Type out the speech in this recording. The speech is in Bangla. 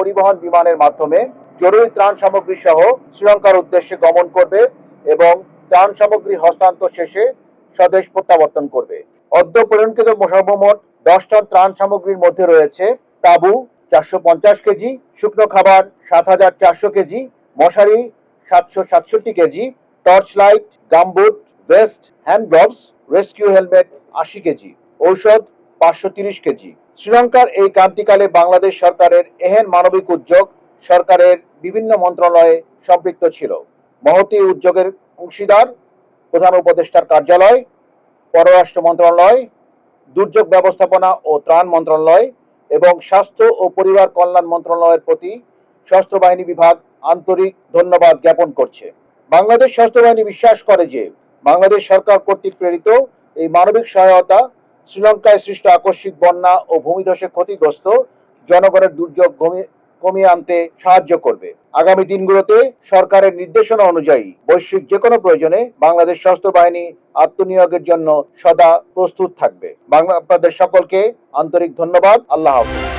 পরিবহন বিমানের মাধ্যমে জরুরি ত্রাণ সামগ্রী সহ শ্রীলঙ্কার উদ্দেশ্যে গমন করবে এবং ত্রাণ সামগ্রী হস্তান্তর শেষে স্বদেশ প্রত্যাবর্তন করবে। অদ্য প্রেরণকৃত সর্বমোট দশ টন ত্রাণ সামগ্রীর মধ্যে রয়েছে তাবু চারশো পঞ্চাশ কেজি, শুকনো খাবার সাত হাজার চারশো কেজি, মশারি সাতশো সাতষট্টি KG, torch light, gumboot, vest, hand gloves, rescue helmet আশি কেজি। ঔষধ পাঁচশো কেজি। শ্রীলঙ্কার এই ক্রান্তিকালে বাংলাদেশ সরকারের এহেন মানবিক উদ্যোগ সরকারের বিভিন্ন মন্ত্রণালয়ে সম্পৃক্ত ছিল। মহতি উদ্যোগের অংশীদার, প্রধান উপদেষ্টার কার্যালয়, পররাষ্ট্র মন্ত্রণালয়, দুর্যোগ ব্যবস্থাপনা ও ত্রাণ মন্ত্রণালয় এবং স্বাস্থ্য ও পরিবার কল্যাণ মন্ত্রণালয়ের প্রতি সশস্ত্র বাহিনী বিভাগ আন্তরিক ধন্যবাদ জ্ঞাপন করছে। বাংলাদেশ সশস্ত্র বাহিনী বিশ্বাস করে যে বাংলাদেশ সরকার কর্তৃক প্রেরিত এই মানবিক সহায়তা শ্রীলঙ্কায় সৃষ্ট আকস্মিক বন্যা ও ভূমিধসে ক্ষতিগ্রস্ত জনগণের দুর্যোগ কমিয়ে- আনতে সাহায্য করবে। আগামী দিনগুলোতে সরকারের নির্দেশনা অনুযায়ী বৈশ্বিক যে কোনো প্রয়োজনে বাংলাদেশ সশস্ত্র বাহিনী আত্মনিয়োগের জন্য সদা প্রস্তুত থাকবে। বাংলা আপনাদের সকলকে আন্তরিক ধন্যবাদ। আল্লাহ হাফেজ।